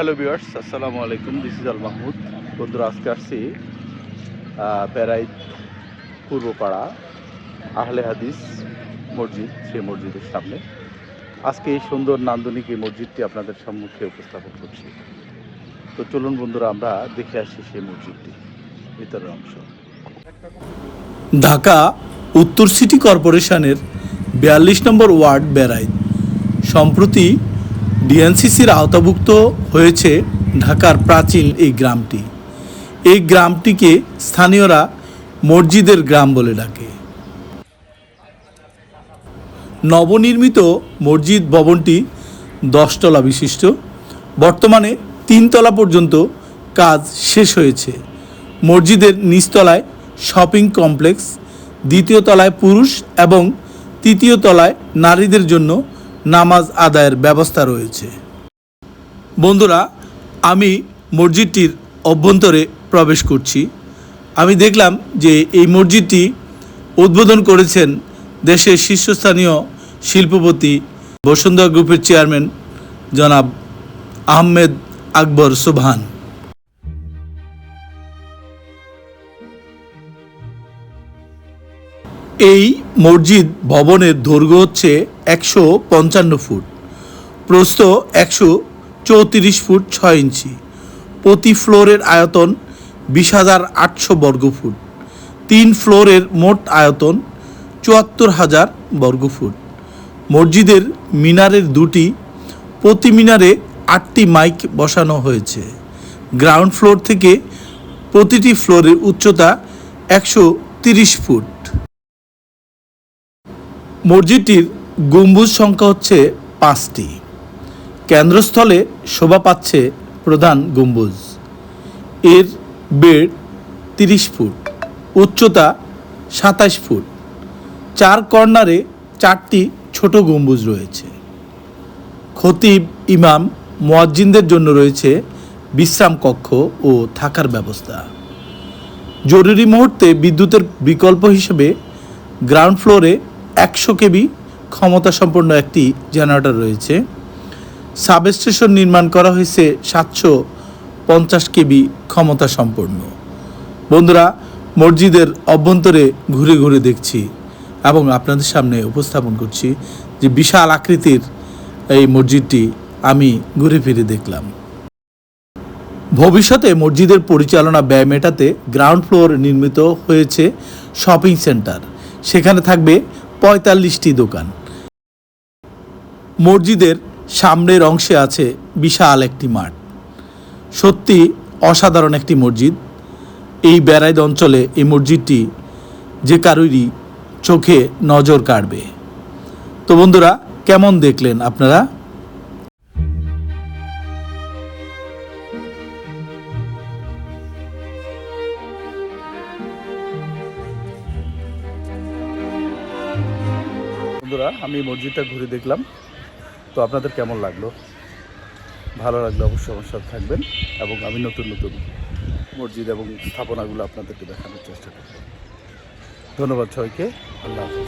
Hello viewers আসসালামু আলাইকুম this is Al Mahmud বন্ধুরা, আজকে আসছি প্যারাইদ পূর্বপাড়া আহলে হাদিস মসজিদ, সেই মসজিদের সামনে। আজকে এই সুন্দর নান্দনিক এই মসজিদটি আপনাদের সম্মুখে উপস্থাপন করছি। তো চলুন বন্ধুরা, আমরা দেখে আসি সেই মসজিদটি, ভিতরের অংশ। ঢাকা উত্তর সিটি কর্পোরেশনের বিয়াল্লিশ নম্বর ওয়ার্ড বেড়ায় সম্প্রতি ডিএনসিসির আওতাভুক্ত হয়েছে ঢাকার প্রাচীন এই গ্রামটি। এই গ্রামটিকে স্থানীয়রা মসজিদের গ্রাম বলে ডাকে। নবনির্মিত মসজিদ ভবনটি দশতলা বিশিষ্ট। বর্তমানে তিনতলা পর্যন্ত কাজ শেষ হয়েছে। মসজিদের নিচতলায় শপিং কমপ্লেক্স, দ্বিতীয় তলায় পুরুষ এবং তৃতীয় তলায় নারীদের জন্য নামাজ আদায়ের ব্যবস্থা রয়েছে। বন্ধুরা, আমি মসজিদটির অভ্যন্তরে প্রবেশ করছি। আমি দেখলাম যে এই মসজিদটি উদ্বোধন করেছেন দেশের শীর্ষস্থানীয় শিল্পপতি বসুন্ধরা গ্রুপের চেয়ারম্যান জনাব আহমেদ আকবর সুবহান। এই মসজিদ ভবনের দৈর্ঘ্য হচ্ছে একশো পঞ্চান্ন ফুট। প্রস্থ একশো চৌত্রিশ ফুট ছয় ইঞ্চি। প্রতি ফ্লোরের আয়তন বিশ হাজার আটশো বর্গফুট তিন ফ্লোরের মোট আয়তন চুয়াত্তর হাজার বর্গফুট মসজিদের মিনারের দুটি প্রতি মিনারে আটটি মাইক বসানো হয়েছে। গ্রাউন্ড ফ্লোর থেকে প্রতিটি ফ্লোরের উচ্চতা একশো তিরিশ ফুট। মসজিদটির গম্বুজ সংখ্যা হচ্ছে পাঁচটি। কেন্দ্রস্থলে শোভা পাচ্ছে প্রধান গম্বুজ। এর বেড তিরিশ ফুট, উচ্চতা সাতাশ ফুট। চার কর্নারে চারটি ছোট গম্বুজ রয়েছে। খতিব ইমাম মোয়াজ্জিনদের জন্য রয়েছে বিশ্রাম কক্ষ ও থাকার ব্যবস্থা। জরুরি মুহূর্তে বিদ্যুতের বিকল্প হিসেবে গ্রাউন্ড ফ্লোরে একশো কেবি ক্ষমতা সম্পন্ন একটি জেনারেটর রয়েছে। সাবস্টেশন নির্মাণ করা হয়েছে সাতশো পঞ্চাশ কেবি ক্ষমতা সম্পন্ন বন্ধুরা, মসজিদের অভ্যন্তরে ঘুরে ঘুরে দেখছি এবং আপনাদের সামনে উপস্থাপন করছি যে বিশাল আকৃতির এই মসজিদটি আমি ঘুরে ফিরে দেখলাম। ভবিষ্যতে মসজিদের পরিচালনা ব্যয় মেটাতে গ্রাউন্ড ফ্লোর নির্মিত হয়েছে শপিং সেন্টার সেখানে থাকবে পঁয়তাল্লিশটি দোকান। মসজিদের সামনের অংশে আছে বিশাল একটি মাঠ। সত্যি অসাধারণ একটি মসজিদ। এই বেড়াইদ অঞ্চলে এই মসজিদটি যে কারোরই চোখে নজর কাড়বে। তো বন্ধুরা, কেমন দেখলেন আপনারা? বন্ধুরা, আমি মসজিদটা ঘুরে দেখলাম। তো আপনাদের কেমন লাগল? ভালো লাগল অবশ্যই আমার সাথে থাকবেন এবং আমি নতুন নতুন মসজিদ এবং স্থাপনাগুলো আপনাদেরকে দেখানোর চেষ্টা করব। ধন্যবাদ সবাইকে। আল্লাহ হাফিজ।